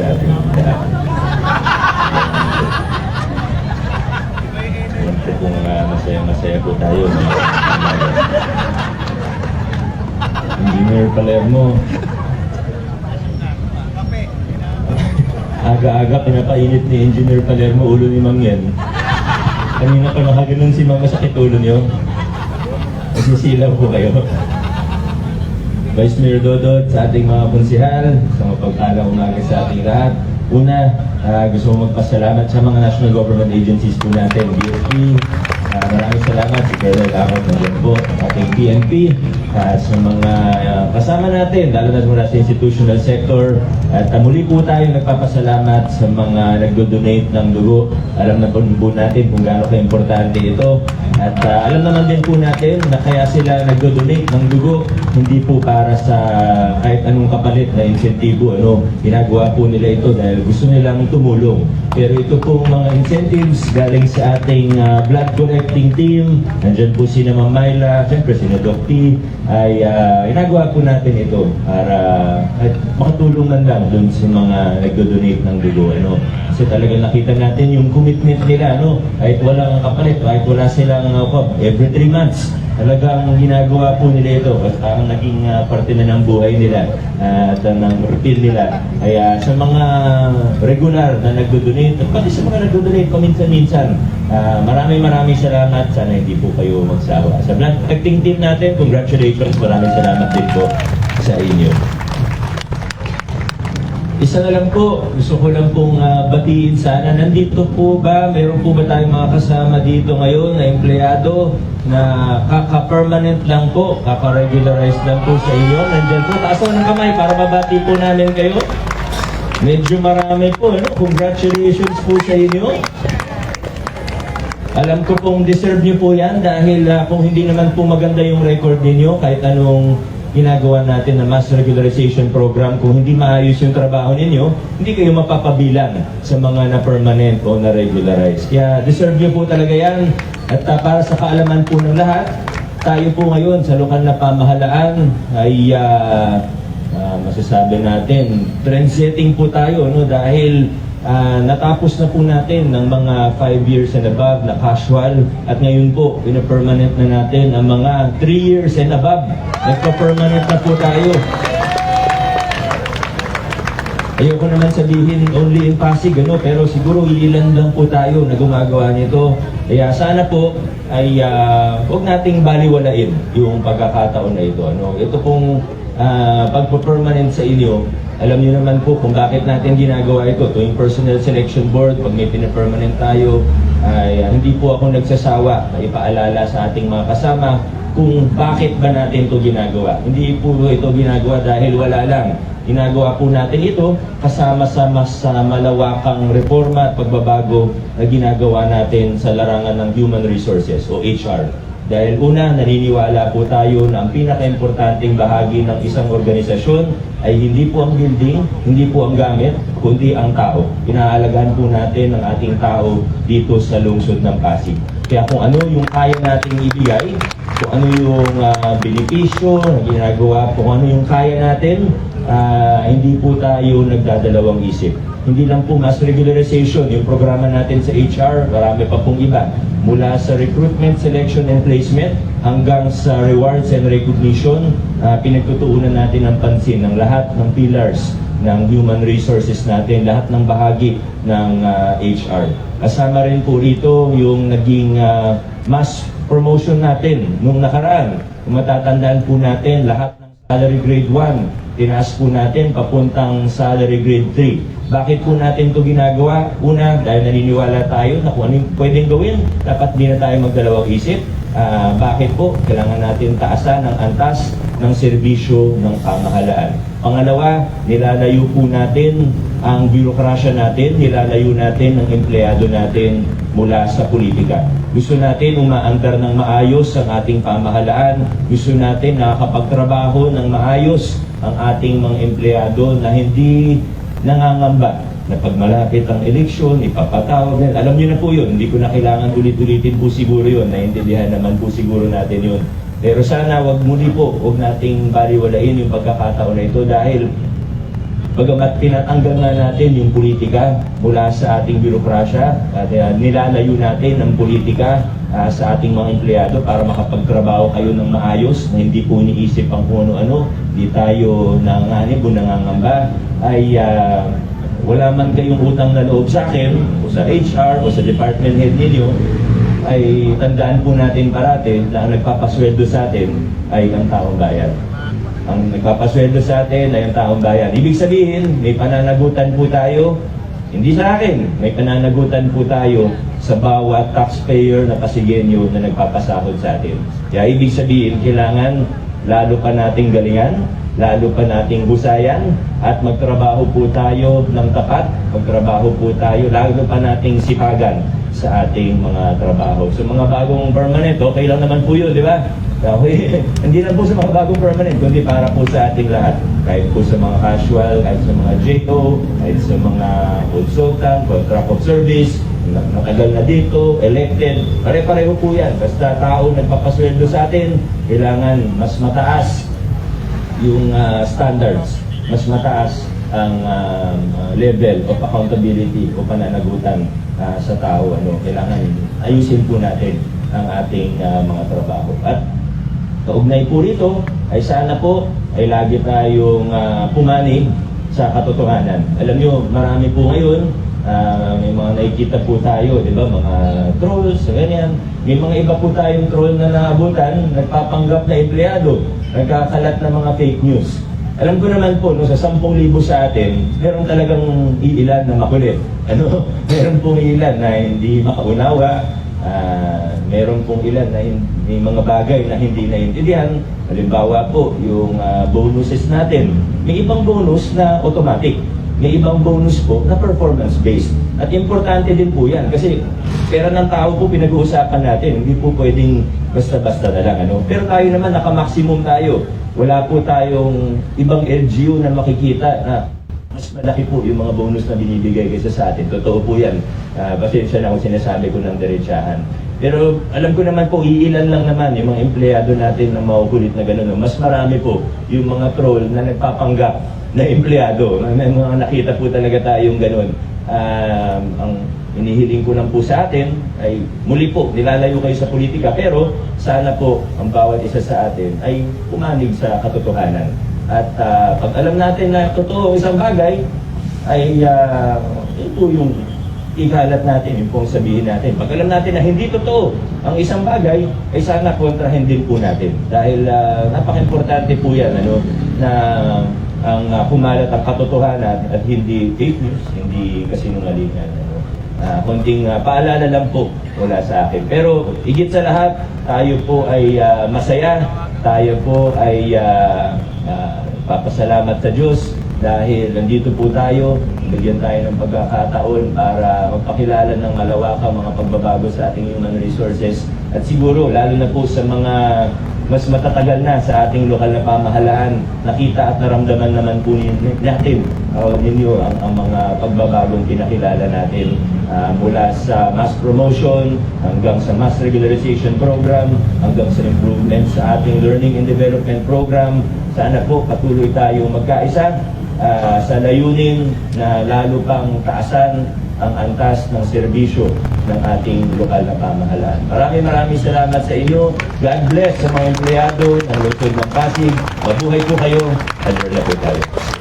sa ating lahat. Alam ko kung uh, masaya-masaya po tayo. Engineer Palermo. Aga-aga pinapainit ni Engineer Palermo ulo ni Mang Yan. Kanina pa nakaganon si Mama sa ulo niyo. Nasisilaw po kayo. Vice Mayor Dodot, sa ating mga konsihal, sa mapagpalang umaga sa ating lahat. Una, ah, gusto ko magpasalamat sa mga national government agencies po natin, BFP, Ah, maraming salamat. Si Colonel Amot ng po, ating PNP, ah, sa mga ah, kasama natin, lalo na mula sa institutional sector. At ah, muli po tayo nagpapasalamat sa mga nagdo-donate ng dugo. Alam na po po natin kung gaano ka-importante ito. At ah, alam naman din po natin na kaya sila nagdo-donate ng dugo, hindi po para sa kahit anong kapalit na insentibo. Ano, ginagawa po nila ito dahil gusto nilang tumulong. Pero ito po mga incentives galing sa ating ah, blood collecting team. Nandyan po si Ma'am Myla, siyempre si Doc T, ay ah, ginagawa po natin ito para at makatulong man lang dun sa mga nagdo-donate ng dugo. Ano? Kasi talagang nakita natin yung commitment nila. Ano? Kahit walang kapalit, kahit wala silang uh, every three months, talagang ginagawa po nila ito at parang naging ah, parte na ng buhay nila ah, at uh, ng routine nila. Kaya sa mga regular na nagdo-donate at pati sa mga nagdo-donate paminsan-minsan, ah, maraming maraming salamat. Sana hindi po kayo magsawa. Sa blood collecting team natin, congratulations. Maraming salamat din po sa inyo. Isa na lang po, gusto ko lang pong ah, batiin sana. Nandito po ba, meron po ba tayong mga kasama dito ngayon na empleyado na kaka-permanent lang po, kaka-regularize lang po sa inyo? Nandiyan po, taas ng kamay para mabati po namin kayo. Medyo marami po, ano? congratulations po sa inyo. Alam ko pong deserve niyo po yan dahil ah, kung hindi naman po maganda yung record ninyo, kahit anong ginagawa natin na mass regularization program, kung hindi maayos yung trabaho ninyo, hindi kayo mapapabilang sa mga na-permanent o na-regularize. Kaya deserve niyo po talaga yan. At ah, para sa kaalaman po ng lahat, tayo po ngayon sa lokal na pamahalaan ay ah, ah, masasabi natin, trend-setting po tayo no dahil ah, natapos na po natin ng mga 5 years and above na casual at ngayon po pina-permanent na natin ang mga 3 years and above. Nagpa-permanent na po tayo. Ayoko naman sabihin only in Pasig, ano, pero siguro ilan lang po tayo na gumagawa nito. Kaya sana po ay ah, huwag nating baliwalain yung pagkakataon na ito. Ano. Ito pong uh, pagpo-permanent sa inyo, alam niyo naman po kung bakit natin ginagawa ito. Tuwing personnel selection board, pag may pinapermanent tayo, ay ah, hindi po ako nagsasawa na ipaalala sa ating mga kasama kung bakit ba natin ito ginagawa. Hindi po ito ginagawa dahil wala lang. Ginagawa po natin ito kasama sa mas malawakang reforma at pagbabago na ginagawa natin sa larangan ng human resources o HR. Dahil una, naniniwala po tayo na ang pinaka-importanting bahagi ng isang organisasyon ay hindi po ang building, hindi po ang gamit, kundi ang tao. Inaalagaan po natin ang ating tao dito sa lungsod ng Pasig. Kaya kung ano yung kaya nating ibigay, kung ano yung uh, benepisyo na ginagawa, kung ano yung kaya natin, ah, hindi po tayo nagdadalawang isip. Hindi lang po mass regularization, yung programa natin sa HR, marami pa pong iba. Mula sa recruitment, selection, and placement, hanggang sa rewards and recognition, ah, pinagtutuunan natin ang pansin ng lahat ng pillars ng human resources natin, lahat ng bahagi ng ah, HR. Kasama rin po rito yung naging ah, mass promotion natin nung nakaraan. Kung matatandaan po natin, lahat ng salary grade 1, tinaas po natin papuntang salary grade 3. Bakit po natin ito ginagawa? Una, dahil naniniwala tayo na kung ano pwedeng gawin, dapat di na tayo magdalawang isip. Ah, bakit po? Kailangan natin taasan ang antas ng serbisyo ng pamahalaan. Pangalawa, nilalayo po natin ang birokrasya natin, nilalayo natin ang empleyado natin mula sa politika. Gusto natin umaandar ng maayos ang ating pamahalaan. Gusto natin nakakapagtrabaho ng maayos ang ating mga empleyado na hindi nangangamba na pag malapit ang eleksyon, ipapatawag yan. Alam niyo na po yun, hindi ko na kailangan ulit-ulitin po siguro yun. Naintindihan naman po siguro natin yun. Pero sana wag muli po, wag nating baliwalain yung pagkakataon na ito dahil Bagamat pinatanggal nga natin yung politika mula sa ating birokrasya at uh, nilalayo natin ang politika uh, sa ating mga empleyado para makapagtrabaho kayo ng maayos na hindi po iniisip ang kung ano-ano, hindi tayo nanganib o nangangamba, ay uh, wala man kayong utang na loob sa akin o sa HR o sa department head ninyo, ay tandaan po natin parati na ang nagpapasweldo sa atin ay ang taong bayan. Ang nagpapasweldo sa atin ay ang taong bayan. Ibig sabihin, may pananagutan po tayo, hindi sa akin, may pananagutan po tayo sa bawat taxpayer na Pasigenyo na nagpapasahod sa atin. Kaya ibig sabihin, kailangan lalo pa nating galingan, lalo pa nating husayan, at magtrabaho po tayo ng tapat, magtrabaho po tayo, lalo pa nating sipagan sa ating mga trabaho. So mga bagong permanent, okay lang naman po yun, di ba? Okay, hindi lang po sa mga bagong permanent, kundi para po sa ating lahat. Kahit po sa mga casual, kahit sa mga JO, kahit sa mga consultant, contract of service, na- natagal na dito, elected, pare-pareho po yan. Basta tao nagpapasweldo sa atin, kailangan mas mataas yung ah, standards, mas mataas ang ah, level of accountability o pananagutan ah, sa tao. Ano, kailangan ayusin po natin ang ating ah, mga trabaho. At kaugnay po rito ay sana po ay lagi tayong ah, pumanig sa katotohanan. Alam nyo, marami po ngayon, ah, may mga nakikita po tayo, di ba, mga trolls, ganyan. May mga iba po tayong troll na naabutan, nagpapanggap na empleyado, nagkakalat ng mga fake news. Alam ko naman po, no, sa 10,000 sa atin, meron talagang iilan na makulit. Ano? meron pong ilan na hindi makaunawa, Ah, meron pong ilan na may mga bagay na hindi naiintindihan. Halimbawa po, yung ah, bonuses natin. May ibang bonus na automatic. May ibang bonus po na performance-based. At importante din po yan kasi pera ng tao po pinag-uusapan natin. Hindi po pwedeng basta-basta na lang. Ano? Pero tayo naman, naka-maximum tayo. Wala po tayong ibang LGU na makikita na mas malaki po yung mga bonus na binibigay kaysa sa atin. Totoo po yan. Uh, pasensya na kung sinasabi ko ng diretsahan. Pero alam ko naman po, iilan lang naman yung mga empleyado natin na makukulit na gano'n. Mas marami po yung mga troll na nagpapanggap na empleyado. May mga nakita po talaga tayong gano'n. Um, ang inihiling ko lang po sa atin ay muli po, nilalayo kayo sa politika. Pero sana po ang bawat isa sa atin ay pumanig sa katotohanan. At ah, pag alam natin na totoo ang isang bagay, ay uh, ito yung ikalat natin, yung pong sabihin natin. Pag alam natin na hindi totoo ang isang bagay, ay sana kontrahin din po natin. Dahil uh, napaka-importante po yan, ano, na ang uh, kumalat ang katotohanan at hindi fake news, hindi kasinungalingan. Ah, konting ah, paalala lang po mula sa akin. Pero higit sa lahat, tayo po ay ah, masaya. Tayo po ay ah, ah, papasalamat sa Diyos dahil nandito po tayo. Bigyan tayo ng pagkakataon para magpakilala ng malawakang mga pagbabago sa ating human resources. At siguro, lalo na po sa mga mas matatagal na sa ating lokal na pamahalaan, nakita at naramdaman naman po natin o ninyo ang, ang mga pagbabagong pinakilala natin ah, mula sa mass promotion hanggang sa mass regularization program hanggang sa improvement sa ating learning and development program. Sana po patuloy tayong magkaisa ah, sa layunin na lalo pang taasan ang antas ng serbisyo ng ating lokal na pamahalaan. Maraming maraming salamat sa inyo. God bless sa mga empleyado ng lungsod ng Pasig. Mabuhay po kayo. Adjourn na po tayo.